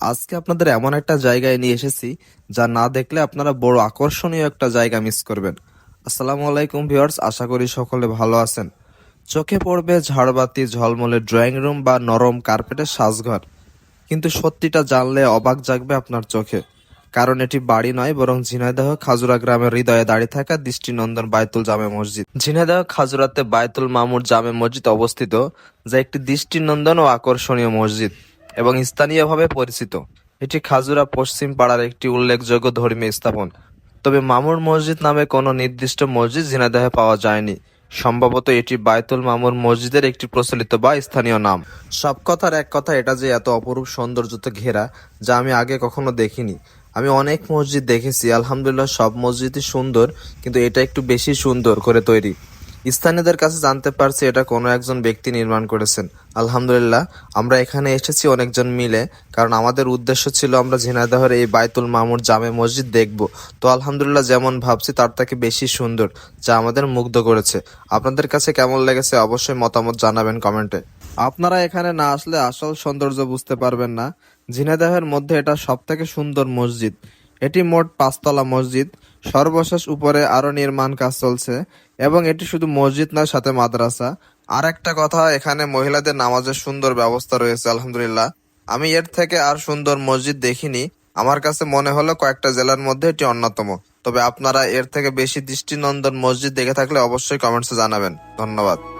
আজকে আপনাদের এমন একটা জায়গায় নিয়ে এসেছি যা না দেখলে আপনারা বড় আকর্ষণীয় একটা জায়গা মিস করবেন। আসসালামু আলাইকুম ভিউয়ার্স, আশা করি সকলে ভালো আছেন। চোখে পড়বে ঝাড়বাতি, ঝলমলে ড্রয়িং রুম বা নরম কার্পেটের সাজঘর। কিন্তু সত্যিটা জানলে অবাক জাগবে আপনার চোখে। কারণ এটি বাড়ি নয়, বরং ঝিনাইদহ খাজুরা গ্রামের হৃদয়ে দাঁড়িয়ে থাকা দৃষ্টিনন্দন বায়তুল জামে মসজিদ। ঝিনাইদহ খাজুরাতে বায়তুল মামুর জামে মসজিদ অবস্থিত, যা একটি দৃষ্টিনন্দন ও আকর্ষণীয় মসজিদ। এবং স্থানীয়ভাবে পরিচিত। এটি খাজুরা পশ্চিম পাড়ার একটি উল্লেখযোগ্য ধর্মীয় স্থাপন। তবে মামুর মসজিদ নামে কোনো নির্দিষ্ট মসজিদ ঝিনাইদহে পাওয়া যায়নি। সম্ভবত এটি বায়তুল মামুর মসজিদের একটি প্রচলিত বা স্থানীয় নাম। সব কথার এক কথা এটা যে এত অপরূপ সৌন্দর্যতে ঘেরা, যা আমি আগে কখনো দেখিনি। আমি অনেক মসজিদ দেখেছি, আলহামদুলিল্লাহ সব মসজিদই সুন্দর, কিন্তু এটা একটু বেশি সুন্দর করে তৈরি। স্থানীয়দের কাছে জানতে পারছি এটা কোনো একজন ব্যক্তি নির্মাণ করেছেন। আলহামদুলিল্লাহ, আমরা এখানে এসেছি অনেকজন মিলে, কারণ আমাদের উদ্দেশ্য ছিল আমরা ঝিনাইদহের এই বায়তুল মামুর জামে মসজিদ দেখব। তো আলহামদুলিল্লাহ যেমন ভাবছি, তার থেকে বেশি সুন্দর, যা আমাদের মুগ্ধ করেছে। আপনাদের কাছে কেমন লেগেছে অবশ্যই মতামত জানাবেন কমেন্টে। আপনারা এখানে না আসলে আসল সৌন্দর্য বুঝতে পারবেন না। ঝিনাইদহের মধ্যে এটা সব থেকে সুন্দর মসজিদ। এটি মোট পাঁচতলা মসজিদ। সর্বশেষ উপরে আরও নির্মাণ কাজ চলছে এবং এটি শুধু মসজিদ নয়, সাথে মাদ্রাসা। আর একটা কথা, এখানে মহিলাদের নামাজের সুন্দর ব্যবস্থা রয়েছে, আলহামদুলিল্লাহ। আমি এর থেকে আর সুন্দর মসজিদ দেখিনি। আমার কাছে মনে হলো কয়েকটা জেলার মধ্যে এটি অন্যতম। তবে আপনারা এর থেকে বেশি দৃষ্টিনন্দন মসজিদ দেখে থাকলে অবশ্যই কমেন্টসে জানাবেন। ধন্যবাদ।